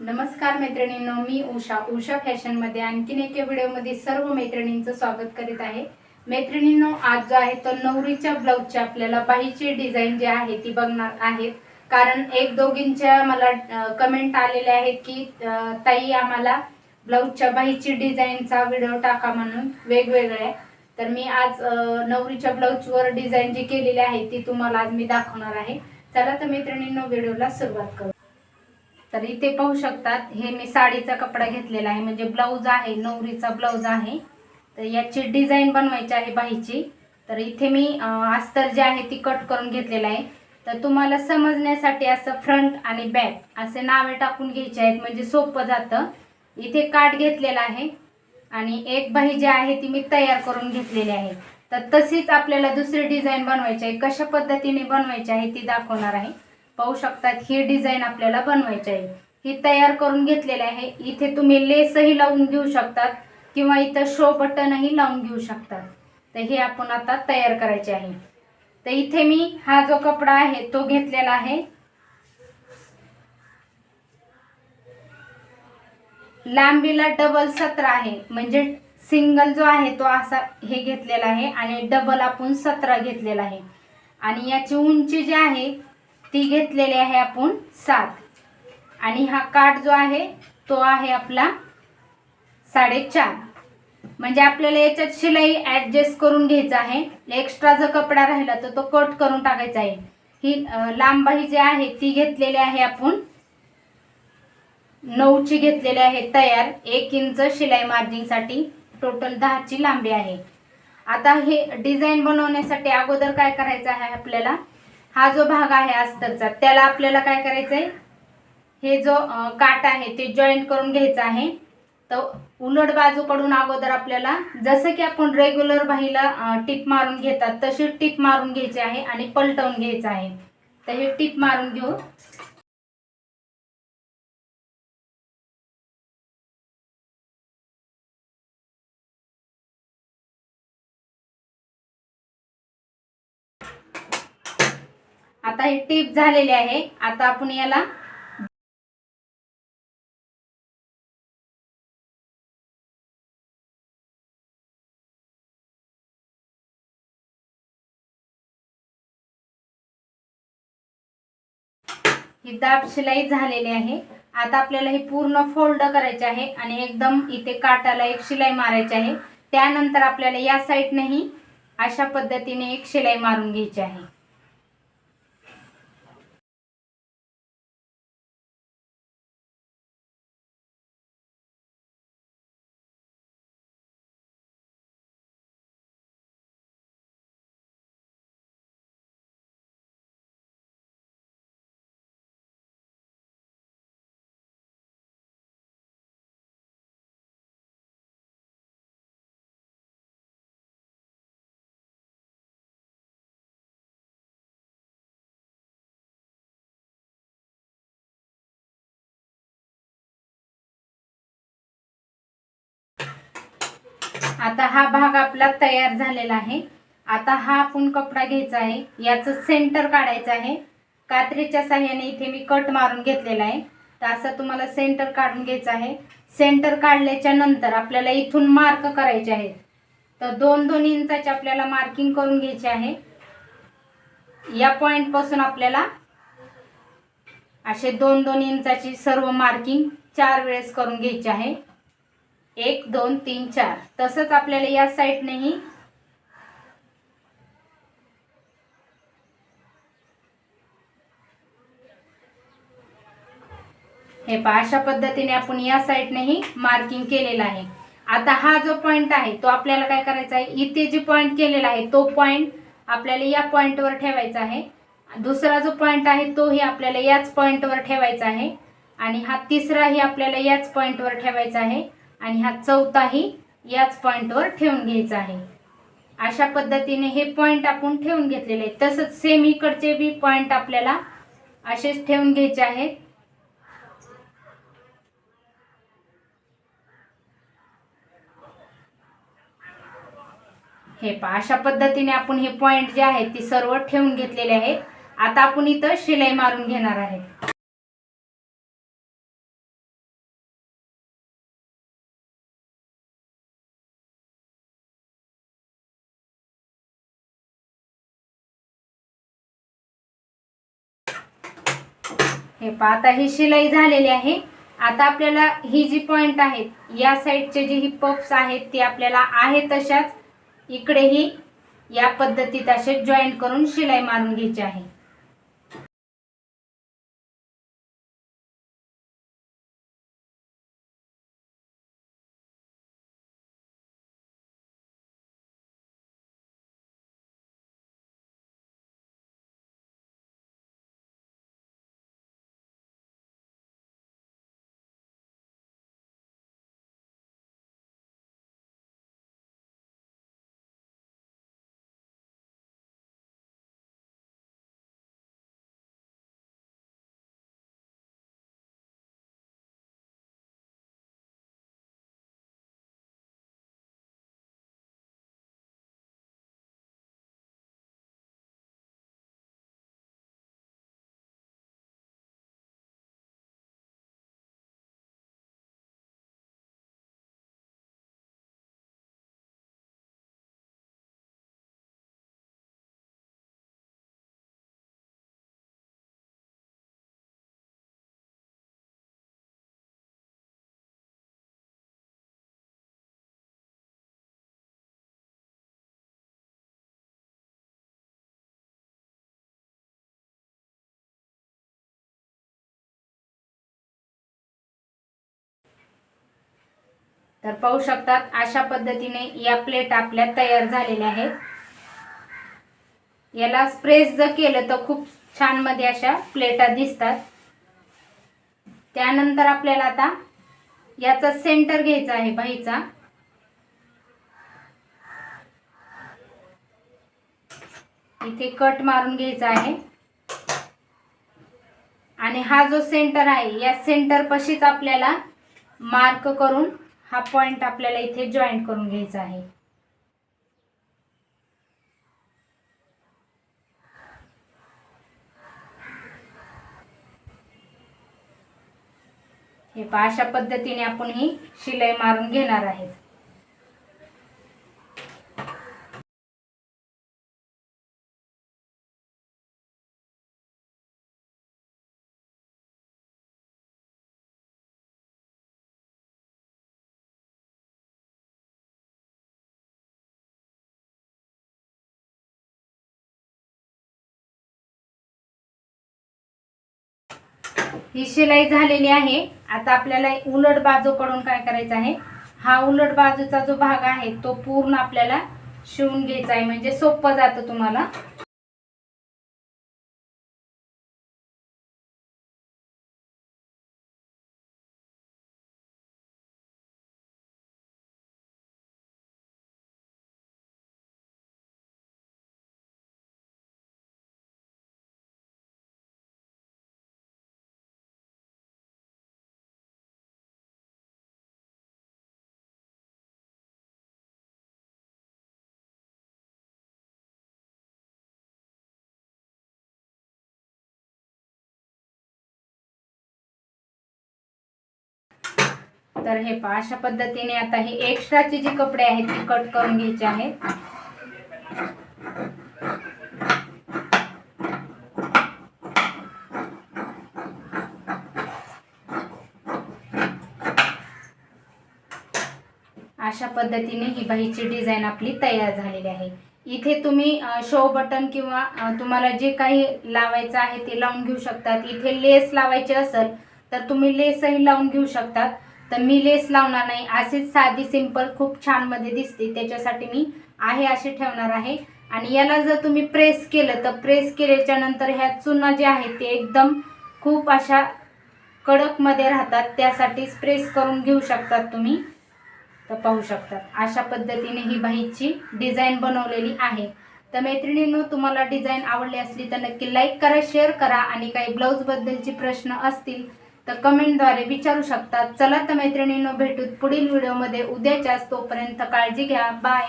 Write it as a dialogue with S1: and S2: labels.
S1: नमस्कार मैत्रिणींनो मी उषा. उषा फॅशनमध्ये आणखीन एका व्हिडिओमध्ये सर्व मैत्रिणींचं स्वागत करीत आहे. मैत्रिणींनो आज जो आहे तो नवरीच्या ब्लाऊजची आपल्याला बाहीची डिझाईन जी आहे ती बघणार आहेत. कारण एक दोघींच्या मला कमेंट आलेल्या आहेत की ताई आम्हाला ब्लाऊजच्या बाहीची डिझाईनचा व्हिडिओ टाका म्हणून वेगवेगळ्या तर मी आज नवरीच्या ब्लाऊजवर डिझाईन जी केलेली आहे ती तुम्हाला आज मी दाखवणार आहे. चला तर मैत्रिणींनो व्हिडिओला सुरुवात करू. तर इथे पाहू शकतात हे मी साडीचा कपडा घेतलेला आहे म्हणजे ब्लाऊज आहे नवरीचा ब्लाऊज आहे. तर याची डिझाईन बनवायची आहे बाहीची तर इथे मी अस्तर जे आहे ती कट करून घेतलेलं आहे. तर तुम्हाला समजण्यासाठी असं फ्रंट आणि बॅक असे नावे टाकून घ्यायचे आहेत म्हणजे सोपं जातं. इथे काठ घेतलेला आहे आणि एक बाही जी आहे ती मी तयार करून घेतलेली आहे. तर तशीच आपल्याला दुसरी डिझाईन बनवायची आहे. कशा पद्धतीने बनवायची आहे ती दाखवणार आहे. पाहू शकतात ही डिझाईन आपल्याला बनवायची आहे. ही तयार करून घेतलेली आहे. इथे तुम्ही लेसही लावून घेऊ शकतात किंवा इथं शो बटनही लावून घेऊ शकतात. तर हे आपण आता तयार करायचे आहे. तर इथे मी हा जो कपडा आहे तो घेतलेला आहे. लांबीला डबल सतरा आहे. म्हणजे सिंगल जो आहे तो असा हे घेतलेला आहे आणि डबल आपण सतरा घेतलेला आहे. आणि याची उंची जी आहे ती घेतलेली आहे आपण सात. आणि हा काठ जो आहे तो आहे आपला साडेचार. म्हणजे आपल्याला याच्यात शिलाई ॲडजस्ट करून घ्यायचा आहे. एक्स्ट्रा जर कपडा राहिला तर तो कट करून टाकायचा आहे. ही लांबाई जी आहे ती घेतलेली आहे आपण नऊची घेतलेली आहे तयार. एक इंच शिलाई मार्जिंगसाठी टोटल दहाची लांबी आहे. आता हे डिझाईन बनवण्यासाठी अगोदर काय करायचं आहे आपल्याला? हा जो भाग आहे अस्तरचा त्याला आपल्याला काय करायचं आहे हे जो काट आहे ते जॉईंट करून घ्यायचं आहे. तर उलट बाजूकडून अगोदर आपल्याला जसं की आपण रेग्युलर बाहीला टिप मारून घेतात तशी टिप मारून घ्यायची आहे आणि पलटवून घ्यायचं आहे. तर हे टिप मारून घेऊ. आता हे टिप झालेली आहे. आता आपण याला ही दाब शिलाई झालेली आहे. आता आपल्याला हे पूर्ण फोल्ड करायचे आहे आणि एकदम इथे काटाला एक शिलाई मारायची आहे. त्यानंतर आपल्याला या साईडनेही अशा पद्धतीने एक शिलाई मारून घ्यायची आहे. आता हा भाग आपला तयार झालेला आहे. आता हा आपण कपडा घ्यायचा आहे. याचं सेंटर काढायचं आहे. कात्रीच्या साह्याने इथे मी कट मारून घेतलेला आहे. तर असं तुम्हाला सेंटर काढून घ्यायचं आहे. सेंटर काढल्याच्या नंतर आपल्याला इथून मार्क करायचे आहेत. तर दोन दोन इंचाचे आपल्याला मार्किंग करून घ्यायचे आहे. या पॉइंटपासून आपल्याला असे दोन दोन इंचाची सर्व मार्किंग चार वेळेस करून घ्यायची आहे. एक दोन तीन चार. तसंच आपल्याला या साईडनेही हे पहा अशा पद्धतीने आपण या साईडनेही मार्किंग केलेलं आहे. आता हा जो पॉइंट आहे तो आपल्याला काय करायचा आहे? इथे जे पॉइंट केलेला आहे तो पॉइंट आपल्याला या पॉइंटवर ठेवायचा आहे. दुसरा जो पॉइंट आहे तोही आपल्याला याच पॉइंटवर ठेवायचा आहे. आणि हा तिसराही आपल्याला याच पॉइंटवर ठेवायचा आहे. आणि हा चौथाही याच पॉईंटवर ठेवून घ्यायचा आहे. अशा पद्धतीने हे पॉईंट आपण ठेवून घेतलेले आहेत. तसंच सेम इकडचे बी पॉईंट आपल्याला असेच ठेवून घ्यायचे आहेत. हे पहा अशा पद्धतीने आपण हे पॉईंट जे आहेत ते सर्व ठेवून घेतलेले आहेत. आता आपण इथं शिलाई मारून घेणार आहे हे पहा आता ही शिलाई झालेली आहे. आता आपल्याला ही जी पॉइंट आहेत या साईडचे जे ही पफ्स आहेत ती आपल्याला आहे तशाच. इकडेही या पद्धतीत असे जॉईंट करून शिलाई मारून घ्यायची आहे. तर पाहू शकतात अशा पद्धतीने या प्लेट आपल्या तयार झालेल्या आहेत. याला स्प्रेस जर केलं तर खूप छानमध्ये अशा प्लेटा दिसतात. त्यानंतर आपल्याला आता याचा सेंटर घ्यायचा आहे बाईचा. इथे कट मारून घ्यायचा आहे. आणि हा जो सेंटर आहे या सेंटर पशीच आपल्याला मार्क करून हा पॉइंट आपल्याला इथे जॉईंट करून घ्यायचा आहे. हे पहा अशा पद्धतीने आपण ही शिलाई मारून घेणार आहेत. ही शिलाई झालेली आहे. आता आपल्याला उलट बाजूकडून काय करायचं आहे? हा उलट बाजूचा जो भाग आहे तो पूर्ण आपल्याला शिवून घ्यायचा आहे. म्हणजे सोपं जातं तुम्हाला. तर हे पहा अशा पद्धतीने आता हे एक्स्ट्राचे जे कपडे आहेत ते कट करून घ्यायचे आहेत. अशा पद्धतीने ही बाहीची डिझाईन आपली तयार झालेली आहे. इथे तुम्ही शो बटन किंवा तुम्हाला जे काही लावायचं आहे ते लावून घेऊ शकतात. इथे लेस लावायचे असेल तर तुम्ही लेसही लावून घेऊ शकतात. तर मी लेस लावणार नाही. अशीच साधी सिंपल खूप छानमध्ये दिसते. त्याच्यासाठी मी आहे असे ठेवणार आहे. आणि याला जर तुम्ही प्रेस केलं तर प्रेस केल्याच्यानंतर ह्या चुना जे आहेत ते एकदम खूप अशा कडकमध्ये राहतात. त्यासाठी प्रेस करून घेऊ शकतात तुम्ही. तर पाहू शकतात. अशा पद्धतीने ही बाईची डिझाईन बनवलेली आहे. तर मैत्रिणींनो तुम्हाला डिझाईन आवडली असली तर नक्की लाईक करा शेअर करा. आणि काही ब्लाऊजबद्दलचे प्रश्न असतील तर कमेंटद्वारे विचारू शकतात. चला तर मैत्रिणींनो भेटूत पुढील व्हिडिओमध्ये. उद्याच्याच तोपर्यंत काळजी घ्या. बाय